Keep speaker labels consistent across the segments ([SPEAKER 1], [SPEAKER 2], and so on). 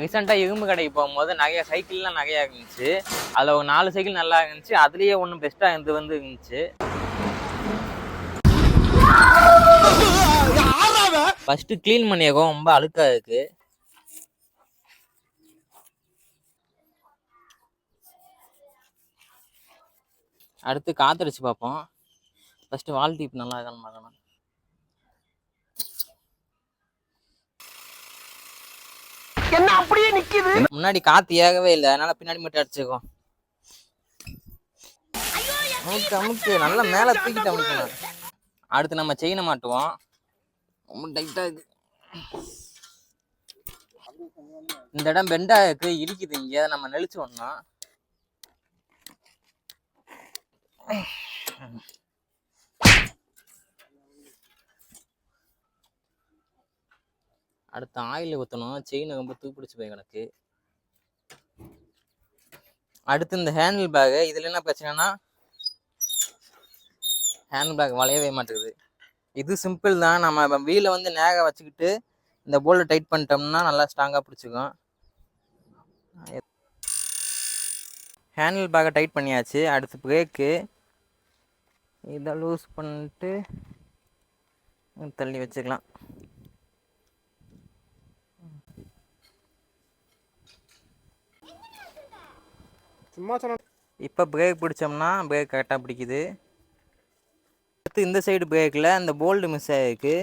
[SPEAKER 1] ரீசெண்டாக இரும்பு கடைக்கு போகும்போது நிறைய சைக்கிள்லாம் நிறையா இருந்துச்சு. அதில் ஒரு நாலு சைக்கிள் நல்லா இருந்துச்சு. அதுலேயே ஒன்று பெஸ்ட்டாக இருந்து வந்து இருந்துச்சு. ஃபஸ்ட்டு க்ளீன் பண்ணியிருக்கோம் ரொம்ப அழுக்காக இருக்குது அடுத்து காத்தடிச்சு பார்ப்போம். ஃபஸ்ட்டு வால் டீப் நல்லா இருக்கான்னு பார்க்கணும்.
[SPEAKER 2] என்ன அப்படியே நிக்குது?
[SPEAKER 1] முன்னாடி காத்து ஏகவே இல்லை அதனால பின்னாடி மட்டும் அடிச்சுக்கோ. அமுக்கு அமுக்கு நல்லா மேல தூக்கிட்டு அமுக்கணும் அடுத்து நம்ம செயினை மாட்டுவோம். ரொம்ப டைட்டா இருக்கு. இந்த இடம் பெண்டா இருக்கு இடிக்குது. இங்க நம்ம நெளிச்சு ஒண்ணா அடுத்து ஆயில் ஊற்றணும் செயினை ரொம்ப தூப்பிடிச்சு போய் எனக்கு. அடுத்து இந்த ஹேண்டில் பேகு இதில் என்ன பிரச்சனைனா ஹேண்டில் பேக் வளையவே மாட்டேங்குது. இது சிம்பிள் தான். நம்ம வீலை வந்து நேக வச்சுக்கிட்டு இந்த போல்டை டைட் பண்ணிட்டோம்னா நல்லா ஸ்ட்ராங்காக பிடிச்சிக்கும். ஹேண்டில் பேக்கை டைட் பண்ணியாச்சு. அடுத்து பிரேக்கு இதை லூஸ் பண்ணிட்டு தள்ளி வச்சுக்கலாம்.
[SPEAKER 2] சும்மா சொன்ன
[SPEAKER 1] இப்போ பிரேக் பிடிச்சோம்னா பிரேக் கரெக்டாக பிடிக்குது. அடுத்து இந்த சைடு பிரேக்கில் அந்த போல்டு மிஸ் ஆகிருக்கு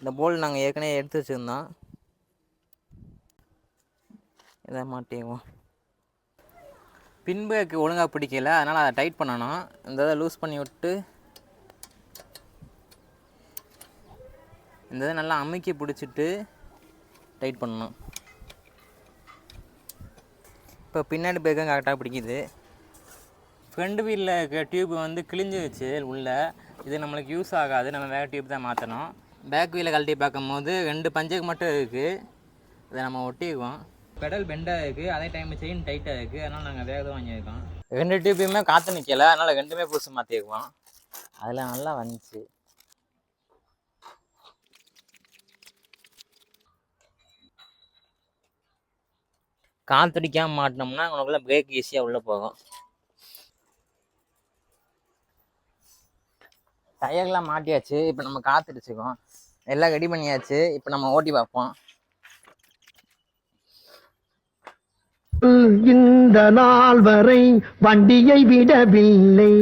[SPEAKER 1] இந்த போல்டு நாங்கள் ஏற்கனவே எடுத்து வச்சுருந்தோம். இதை மாட்டேவோம் பின் பிரேக்கு ஒழுங்காக பிடிக்கல அதனால் அதை டைட் பண்ணணும். இந்த இதை லூஸ் பண்ணி விட்டு இந்த இதை நல்லா அமுக்கி பிடிச்சிட்டு டைட் பண்ணணும். இப்போ பின்னாடி பிரேக்கும் கரெக்டாக பிடிக்குது. ஃப்ரண்ட் வீலில் இருக்க டியூப் வந்து கிழிஞ்சிருச்சு உள்ளே. இது நம்மளுக்கு யூஸ் ஆகாது. நம்ம வேறு டியூப் தான் மாற்றணும் பேக் வீலை கழட்டி பார்க்கும்போது ரெண்டு பஞ்சுக்கு மட்டும் இருக்குது இதை நம்ம ஒட்டிக்குவோம். பெடல் பெண்டாக இருக்குது அதே டைம் செயின் டைட்டாக இருக்குது அதனால் நாங்கள் வேக வாங்கியிருக்கோம். ரெண்டு டியூப்பையுமே காற்று நிற்கலை அதனால் ரெண்டுமே புதுசு மாற்றிக்குவோம் அதில் நல்லா வந்துச்சு. காற்றடிக்காமல் மாட்டினோம்னா உனக்குள்ள பிரேக் ஈஸியாக உள்ளே போகும். டயர்லாம் மாட்டியாச்சு. இப்போ நம்ம காத்துடுச்சுக்கோம் எல்லாம் ரெடி பண்ணியாச்சு. இப்போ நம்ம ஓட்டி பார்ப்போம்.
[SPEAKER 2] இந்த நாள் வரை வண்டியை விடவில்லை.